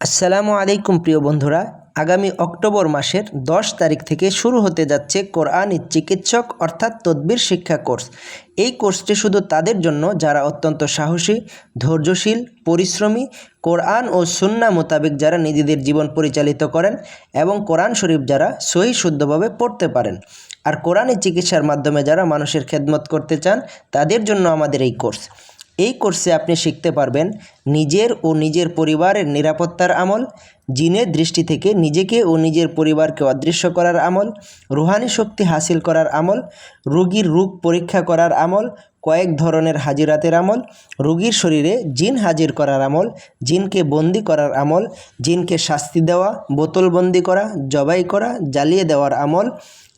আসসালামু আলাইকুম প্রিয় বন্ধুরা, আগামী অক্টোবর মাসের দশ তারিখ থেকে শুরু হতে যাচ্ছে কোরআনি চিকিৎসক অর্থাৎ তদবির শিক্ষা কোর্স। এই কোর্সটি শুধু তাদের জন্য, যারা অত্যন্ত সাহসী, ধৈর্যশীল, পরিশ্রমী, কোরআন ও সুন্না মোতাবেক যারা নিজেদের জীবন পরিচালিত করেন এবং কোরআন শরীফ যারা সহি শুদ্ধভাবে পড়তে পারেন। আর কোরআনি চিকিৎসার মাধ্যমে যারা মানুষের খেদমত করতে চান, তাদের জন্য আমাদের এই কোর্স। এই কোর্সে আপনি শিখতে পারবেন নিজের ও নিজের পরিবারের নিরাপত্তার আমল, জিনের দৃষ্টি থেকে নিজেকে ও নিজের পরিবারকে অদৃশ্য করার আমল, রুহানি শক্তি হাসিল করার আমল, রোগীর রোগ পরীক্ষা করার আমল, কয়েক ধরনের হাজিরাতের আমল, রোগীর শরীরে জিন হাজির করার আমল, জিনকে বন্দি করার আমল, জিনকে শাস্তি দেওয়া বোতলবন্দি করা, জবাই করা, জ্বালিয়ে দেওয়ার আমল,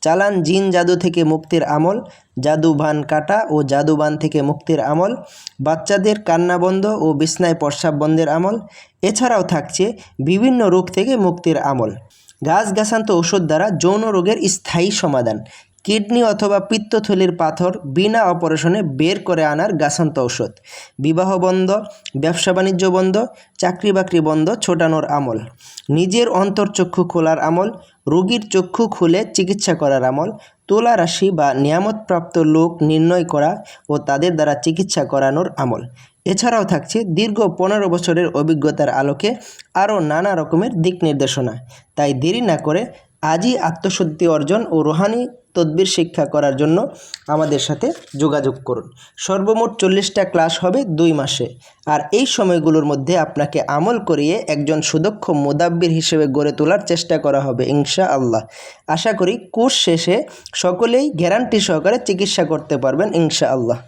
চালান জিন জাদু থেকে মুক্তির আমল জাদু ভান কাটা ও জাদুবান থেকে মুক্তির আমল, বাচ্চাদের কান্না বন্ধ ও বিছনায় প্রস্রাব বন্ধের আমল, এছাড়াও থাকছে বিভিন্ন রোগ থেকে মুক্তির আমল। গাছগাছান্ত ওষুধ দ্বারা যৌন রোগের স্থায়ী সমাধান, কিডনি অথবা পিত্তথলির পাথর বিনা অপারেশনে বের করে আনার গাছান্ত ঔষধ বিবাহ বন্ধ, ব্যবসা বাণিজ্য বন্ধ, চাকরি বাকরি বন্ধ ছোটানোর আমল, নিজের অন্তর্চক্ষু খোলার আমল, রোগীর চক্ষু খুলে চিকিৎসা করার আমল, তোলা রাশি বা নিয়ামতপ্রাপ্ত লোক নির্ণয় করা ও তাদের দ্বারা চিকিৎসা করানোর আমল। এছাড়াও থাকছে দীর্ঘ পনেরো বছরের অভিজ্ঞতার আলোকে আরও নানা রকমের দিক নির্দেশনা। তাই দেরি না করে আজই আত্মশুদ্ধি অর্জন ও রোহানি তদবির শিক্ষা করার জন্য আমাদের সাথে যোগাযোগ করুন। সর্বমোট চল্লিশটা ক্লাস হবে দুই মাসে। আর এই সময়গুলোর মধ্যে আপনাকে আমল করিয়ে একজন সুদক্ষ মোদাব্বির হিসেবে গড়ে তোলার চেষ্টা করা হবে ইনশা আল্লাহ আশা করি কোর্স শেষে সকলেই গ্যারান্টি সহকারে চিকিৎসা করতে পারবেন ইনশা আল্লাহ